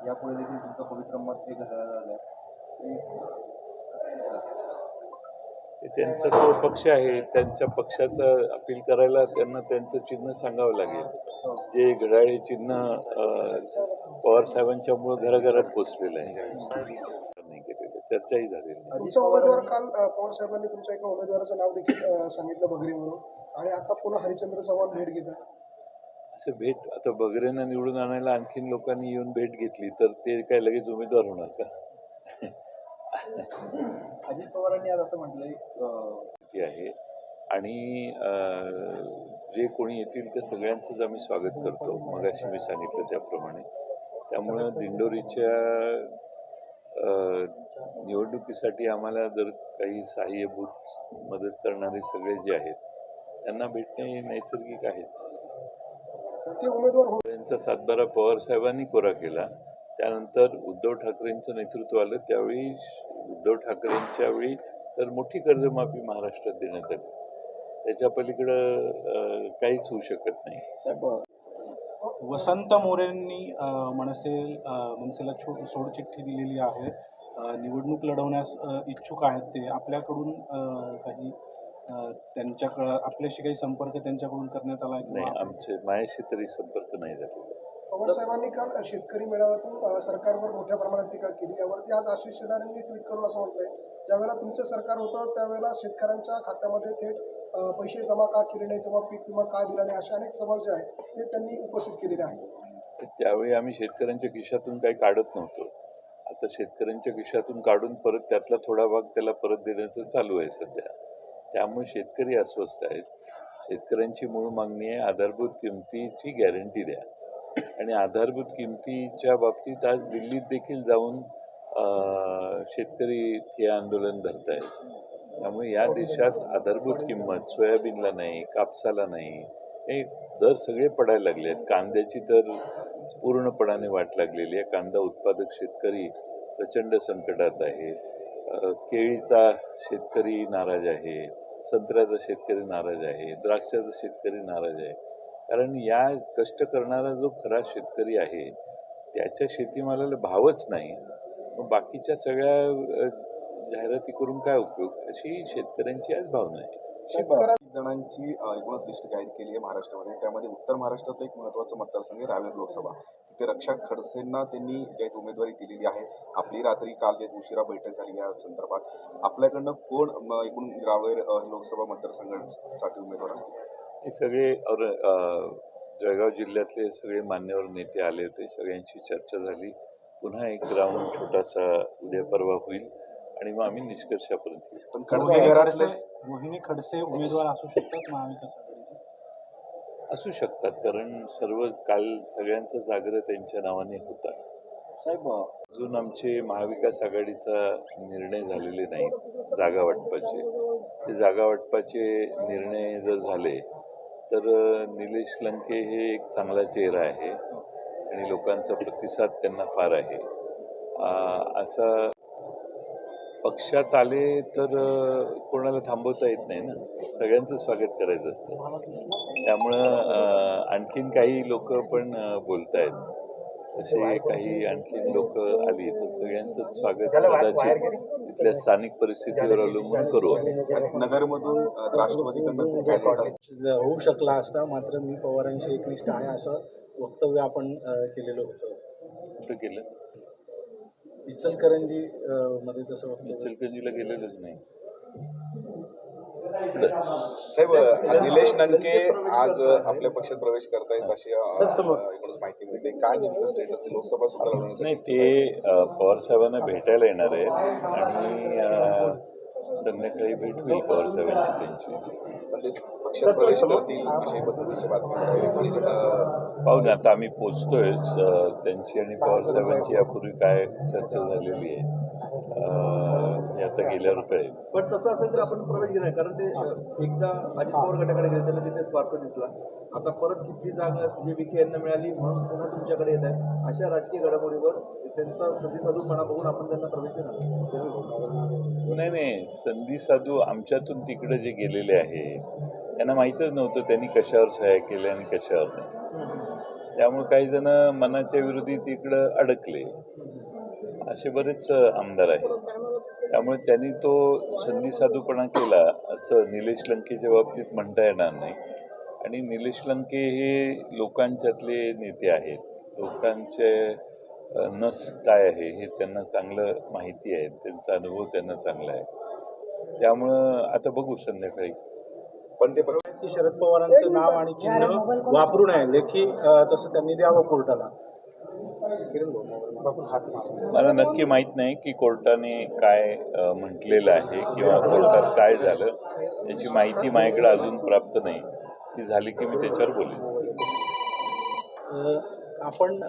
यापुढे देखील तुमचं पवित्र मत हे? ते त्यांचा तो पक्ष आहे त्यांच्या पक्षाचं अपील करायला त्यांना त्यांचं चिन्ह सांगावं लागेल हो. जे घड्याळ चिन्ह पवार साहेबांच्यामुळे घराघरात पोचलेलं आहे नाही केलेलं चर्चाही झालेली नाही. तुमचा उमेदवार काल पवार साहेबांनी तुमच्या एका उमेदवाराचं नाव देखील सांगितलं बगरी म्हणून आणि आता पुन्हा हरिचंद्र चव्हाण भेट घेत आहे असं भेट आता बगरेंना निवडून आणायला आणखीन लोकांनी येऊन भेट घेतली तर ते काय लगेच उमेदवार होणार का? अजित पवारांनी आज असं म्हटलंय आहे. आणि जे कोणी येतील त्या सगळ्यांचंच आम्ही स्वागत करतो. मगाशी मी सांगितलं त्याप्रमाणे. त्यामुळं दिंडोरीच्या निवडणुकीसाठी आम्हाला जर काही सहाय्यभूत मदत करणारे सगळे जे आहेत त्यांना भेटणे हे नैसर्गिक आहेच. ते उमेदवार हो त्यांचा सातबारा पवार साहेबांनी कोरा केला. त्यानंतर उद्धव ठाकरेंचं नेतृत्व आलं. त्यावेळी उद्धव ठाकरेंच्या वेळी तर मोठी कर्जमाफी महाराष्ट्रात देण्यात आली. त्याच्या पलीकडं काहीच होऊ शकत नाही. साहेब वसंत मोरेंनी मनसे मनसेला छो सोडचिठ्ठी दिलेली आहे. निवडणूक लढवण्यास इच्छुक आहेत ते. आपल्याकडून काही त्यांच्याकडं आपल्याशी काही संपर्क त्यांच्याकडून करण्यात आला आहे नाही आमचे माझ्याशी तरी संपर्क नाही झालेला. पवार साहेबांनी काल शेतकरी मेळाव्यातून अ, सरकारवर मोठ्या प्रमाणात टीका केली. यावरती आज आशिष शेलार यांनी ट्विट करून असं म्हटलंय ज्यावेळेला तुमचं सरकार होतं त्यावेळेला शेतकऱ्यांच्या खात्यामध्ये थेट अ, पैसे जमा का केले नाही किंवा पीक विमा का दिला नाही असे अनेक सवाल जे आहेत ते त्यांनी उपस्थित केलेले आहेत. त्यावेळी आम्ही शेतकऱ्यांच्या खिशातून काही काढत नव्हतो. आता शेतकऱ्यांच्या खिशातून काढून परत त्यातला थोडा भाग त्याला परत देण्याचं चालू आहे सध्या. त्यामुळे शेतकरी अस्वस्थ आहेत. शेतकऱ्यांची मूळ मागणी आहे आधारभूत किमतीची गॅरंटी द्या. आणि आधारभूत किमतीच्या बाबतीत आज दिल्लीत देखील जाऊन शेतकरी हे आंदोलन धरत आहेत त्यामुळे या देशात आधारभूत किंमत सोयाबीनला नाही कापसाला नाही हे दर सगळे पडायला लागले आहेत. कांद्याची तर पूर्णपणाने वाट लागलेली आहे. कांदा उत्पादक शेतकरी प्रचंड संकटात आहे. केळीचा शेतकरी नाराज आहे संत्र्याचा शेतकरी नाराज आहे द्राक्षाचा शेतकरी नाराज आहे. कारण या कष्ट करणारा जो खरा शेतकरी आहे त्याच्या शेतीमालाला भावच नाही. मग बाकीच्या सगळ्या जाहिराती करून काय उपयोग? अशी शेतकऱ्यांची आज भावना आहे. जणांची एकूणच लिस्ट जाहीर केली आहे महाराष्ट्रामध्ये. त्यामध्ये उत्तर महाराष्ट्रातलं एक महत्त्वाचं मतदारसंघ आहे रावेर लोकसभा. तिथे रक्षा खडसेंना त्यांनी जे आहेत उमेदवारी दिलेली आहे आपली रात्री काल जे उशिरा बैठक झाली या संदर्भात आपल्याकडनं कोण एकूण रावेर लोकसभा मतदारसंघासाठी उमेदवार असतील? हे सगळे जळगाव जिल्ह्यातले सगळे मान्यवर नेते आले होते सगळ्यांची चर्चा झाली. पुन्हा एक राऊंड छोटासा उद्या परवा होईल. आणि मग आम्ही निष्कर्षापर्यंत येऊ. पण खडसे घरातले उमेदवार असू शकतात महाविकास आघाडीचे? असू शकतात कारण सर्व काल सगळ्यांचाच आग्रह त्यांच्या नावाने होता साहेब अजून आमचे महाविकास आघाडीचा निर्णय झालेले नाहीत जागा वाटपाचे. ते जागा वाटपाचे निर्णय जर झाले तर अ, निलेश लंके हे एक चांगला चेहरा आहे आणि लोकांचा प्रतिसाद त्यांना फार आहे. आ, असा पक्षात आले तर कोणाला थांबवता येत नाही ना? सगळ्यांचं स्वागत करायचं असतं. त्यामुळं आणखीन काही लोक पण बोलत आहेत तसे काही आणखीन लोक आली तर सगळ्यांचं स्वागत कदाचित तिथल्या स्थानिक परिस्थितीवर अवलंबून करू. नगरमधून राष्ट्रवादीकडनं ज- होऊ शकला असता मात्र मी पवारांशी एकनिष्ठ आहे असं वक्तव्य आपण केलेलं होतं. कुठं केलं? इचलकरंजी मध्ये तसं वक्तव्य इचलकरंजीला गेलेलंच नाही. साहेब निलेश लंके आज आपल्या पक्षात प्रवेश करतायत अशी एकूणच माहिती मिळते. काय नेमकं स्टेटस ते लोकसभा सुद्धा नाही ते पवार साहेबांना भेटायला येणार आहेत आणि संध्याकाळी भेट होईल पवार साहेबांची त्यांची पाहू ना आता आम्ही पोचतोयच त्यांची आणि पवार साहेबांची यापूर्वी काय चर्चा झालेली आहे. हे आता गेल्यावर कळेल. पण तसं असेल तर आपण प्रवेश घेणार कारण ते एकदा अजित पवार गटाकडे गेले त्यांना तिथे स्वार्थ दिसला. आता परत तिथली जागा सुजय विखे यांना मिळाली म्हणून पुन्हा तुमच्याकडे येत आहे अशा राजकीय घडामोडीवर त्यांचा संधी साधूपणा बघून आपण त्यांना प्रवेश देणार नाही नाही. संधी साधू आमच्यातून तिकडे जे गेलेले आहे त्यांना माहीतच नव्हतं त्यांनी कशावर सहाय्य केलं आणि कशावर नाही. त्यामुळे काही जण मनाच्या विरोधी इकडं अडकले. असे बरेच आमदार आहेत. त्यामुळे त्यांनी तो संधी साधूपणा केला असं निलेश लंकेच्या बाबतीत म्हणता येणार नाही. आणि निलेश लंके हे लोकांच्यातले नेते आहेत. लोकांचे नस काय आहे हे त्यांना चांगलं माहिती आहे. त्यांचा अनुभव त्यांना चांगला आहे. त्यामुळं आता बघू संध्याकाळी. पण ते पक्ष की शरद पवारांचं नाव आणि चिन्ह वापरू नये. लेखी तसं त्यांनी द्यावं कोर्टाला. मला नक्की माहीत नाही की कोर्टाने काय म्हटलेलं आहे किंवा कोर्टात काय झालं. याची माहिती माझ्याकडे अजून प्राप्त नाही. ती झाली की मी त्याच्यावर बोलेन. आपण